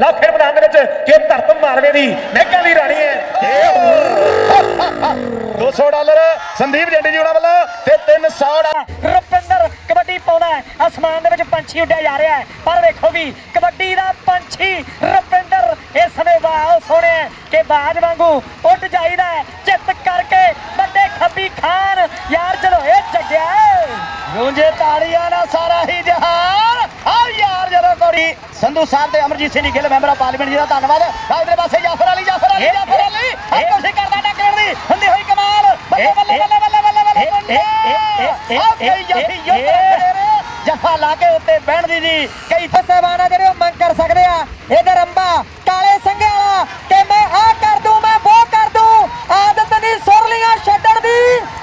ਲਓ ਫਿਰ ਮੈਦਾਨ ਦੇ ਵਿੱਚ ਕਿ ਧਰਤ ਮਾਲਵੇ ਦੀ ਮਹਿਕਾਂ ਦੀ ਰਾਣੀ ਹੈ। 200 ਡਾਲਰ। ਸੰਦੀਪ ਜੰਡੀ ਜੀ ਉਹਨਾਂ ਵੱਲੋਂ ਤੇ 300 ਡਾਲਰ ਰੁਪਿੰਦਰ ਕਬੱਡੀ ਪਾਉਂਦਾ ਹੈ। ਅਸਮਾਨ ਦੇ ਵਿੱਚ ਪੰਛੀ ਉੱਡਿਆ ਜਾ ਰਿਹਾ ਹੈ। ਪਰ ਵੇਖੋ ਵੀ ਕਬੱਡੀ ਦਾ ਪੰਛੀ ਰੁਪਿੰਦਰ ਇਸ ਸਮੇਂ ਵਾਹ ਸੋਹਣੇ ਕਿ ਬਾਜ ਵਾਂਗੂ ਉੱਡ ਜਾਈਦਾ ਹੈ। ਚਿੱਤ ਕਰਕੇ ਵੱਡੇ ਖੱਬੀ ਖਾਨ ਯਾਰ ਚਲੋ ਇਹ ਜੱਗਿਆ। ਗੂੰਜੇ ਤਾੜੀਆਂ ਨਾਲ ਸਾਰਾ ਹੀ ਜਹਾਨ। ਕੋੜੀ ਸੰਧੂ ਸਾਹਿਬ ਤੇ Amarjit Singh Gill member of parliament ji ਦਾ ਧੰਨਵਾਦ। ਇਧਰ ਪਾਸੇ ਜਾਫਰ ਅਲੀ ਜਾਫਰ ਅਲੀ ਜਾਫਰ ਅਲੀ। ਹਰ ਕੋਸ਼ਿਸ਼ ਕਰਦਾ ਟੱਕਰਨ ਦੀ। ਹੁੰਦੀ ਹੋਈ ਕਮਾਲ। ਬੱਲੇ ਬੱਲੇ ਬੱਲੇ ਬੱਲੇ ਬੱਲੇ ਬੱਲੇ ਬੱਲੇ। ਆ ਕਈ ਜਾਫੀ ਯੋਧਾ ਜਫਾ ਲਾ ਕੇ ਉੱਤੇ ਬਹਿਣ ਦੀ ਜੀ। ਕਈ ਫਸੇਵਾਨ ਆ ਜਿਹੜੇ ਉਹ ਮੰਗ ਕਰ ਸਕਦੇ ਆ। ਇਧਰ ਅੰਬਾ ਕਾਲੇ ਸੰਘੇ ਵਾਲਾ ਕਿ ਮੈਂ ਆ ਕਰ ਦੂੰ ਮੈਂ ਉਹ ਕਰ ਦੂੰ। ਆਦਤ ਨਹੀਂ ਸੁਰਲੀਆਂ ਛੱਡਣ ਦੀ।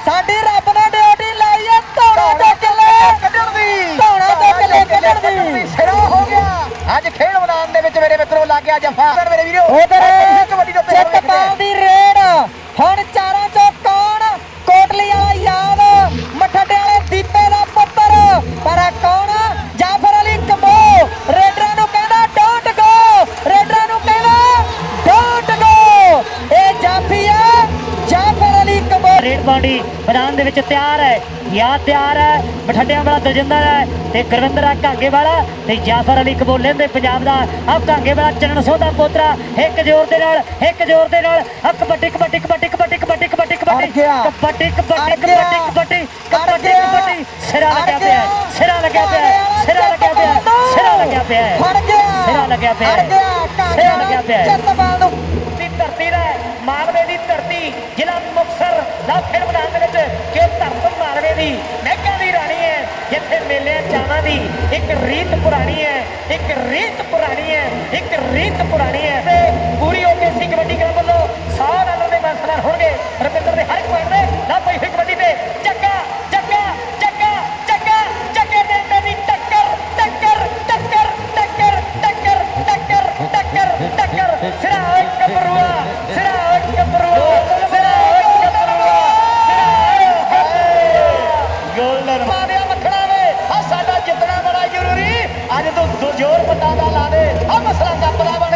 ਸਾਡੀ ਰੱਬ ਨੇ ਡਿਊਟੀ ਲਾਈ ਹੈ ਧੌਣਾ ਤੇ ਕਿੱਲੇ। ਕੱਢਣ ਦੀ। ਧੌਣਾ ਤੇ ਕਿੱਲੇ ਕੱਢਣ ਦੀ। ਅੱਜ ਖੇਡ ਮੈਦਾਨ ਦੇ ਵਿੱਚ ਮੇਰੇ ਮਿੱਤਰੋ ਲੱਗ ਗਿਆ ਜਫਾ। ਮੇਰੇ ਵੀਰੋ ਉਧਰ ਕਬੱਡੀ ਦੇ ਉੱਤੇ ਬਾਡੀ ਮੈਦਾਨ ਦੇ ਵਿੱਚ ਤਿਆਰ ਹੈ। ਯਾ ਤਿਆਰ ਹੈ। ਮਠੱਡਿਆਂ ਵਾਲਾ ਦਲਜਿੰਦਰ ਹੈ ਤੇ ਗੁਰਵਿੰਦਰ ਆ ਘਾਗੇ ਵਾਲਾ ਤੇ ਜਾਫਰ ਅਲੀ ਕਬੂਲੇ ਦੇ ਪੰਜਾਬ ਦਾ। ਆ ਘਾਗੇ ਵਾਲਾ ਚੰਨ ਸੋਦਾ ਪੋਤਰਾ ਇੱਕ ਜ਼ੋਰ ਦੇ ਨਾਲ ਇੱਕ ਜ਼ੋਰ ਦੇ ਨਾਲ। ਆ ਕਬੱਡੀ ਕਬੱਡੀ ਕਬੱਡੀ ਕਬੱਡੀ ਕਬੱਡੀ ਕਬੱਡੀ ਕਬੱਡੀ। ਕਬੱਡੀ ਕਬੱਡੀ ਕਬੱਡੀ ਕਬੱਡੀ ਕਬੱਡੀ ਕਬੱਡੀ ਸਿਰਾ ਲੱਗਿਆ ਪਿਆ। ਸਿਰਾ ਲੱਗਿਆ ਪਿਆ। ਸਿਰਾ ਲੱਗਿਆ ਪਿਆ। ਸਿਰਾ ਲੱਗਿਆ ਪਿਆ। ਫੜ ਗਿਆ। ਸਿਰਾ ਲੱਗਿਆ ਪਿਆ। ਹੈ। ਫੜ ਗਿਆ ਸਿਰਾ ਲੱਗਿਆ ਪਿਆ। ਹੈ। ਚਿੱਤਪਾਲ ਨੂੰ ਦੀ ਧਰਤੀ ਦਾ ਮਾਲਵੇ ਦੀ ਧਰਤੀ ਜ਼ਿਲ੍ਹਾ ਦੇ ਵਿੱਚ ਕਿ ਧਰਤ ਮਾਲਵੇ ਦੀ ਮਹਿਕਾਂ ਦੀ ਰਾਣੀ ਹੈ। ਜਿੱਥੇ ਮੇਲਿਆਂ ਚਾਵਾਂ ਦੀ ਇੱਕ ਰੀਤ ਪੁਰਾਣੀ ਹੈ। ਇੱਕ ਰੀਤ ਪੁਰਾਣੀ ਹੈ। ਇੱਕ ਰੀਤ ਪੁਰਾਣੀ ਹੈ। ਪੂਰੀ ਹੋ ਕੇ ਸੀ ਕਬੱਡੀ ਕਲੱਬ ਜ਼ੋਰ ਪੱਟਾ ਲਾ ਦੇ ਆ ਮਸਲਾ ਕੱਪ ਦਾ ਬਣ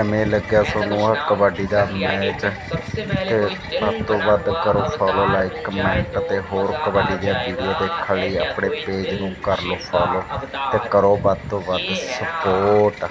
ਕਿਵੇਂ ਲੱਗਿਆ ਤੁਹਾਨੂੰ ਆਹ ਕਬੱਡੀ ਦਾ ਮੈਚ ਤੇ ਵੱਧ ਤੋਂ ਵੱਧ ਕਰੋ ਫੋਲੋ ਲਾਈਕ ਕਮੈਂਟ ਤੇ ਹੋਰ ਕਬੱਡੀ ਦੀਆਂ ਵੀਡੀਓ ਦੇਖਣ ਲਈ ਆਪਣੇ ਪੇਜ ਨੂੰ ਕਰ ਲਓ ਫੋਲੋ ਤੇ ਕਰੋ ਵੱਧ ਤੋਂ ਵੱਧ ਸਪੋਰਟ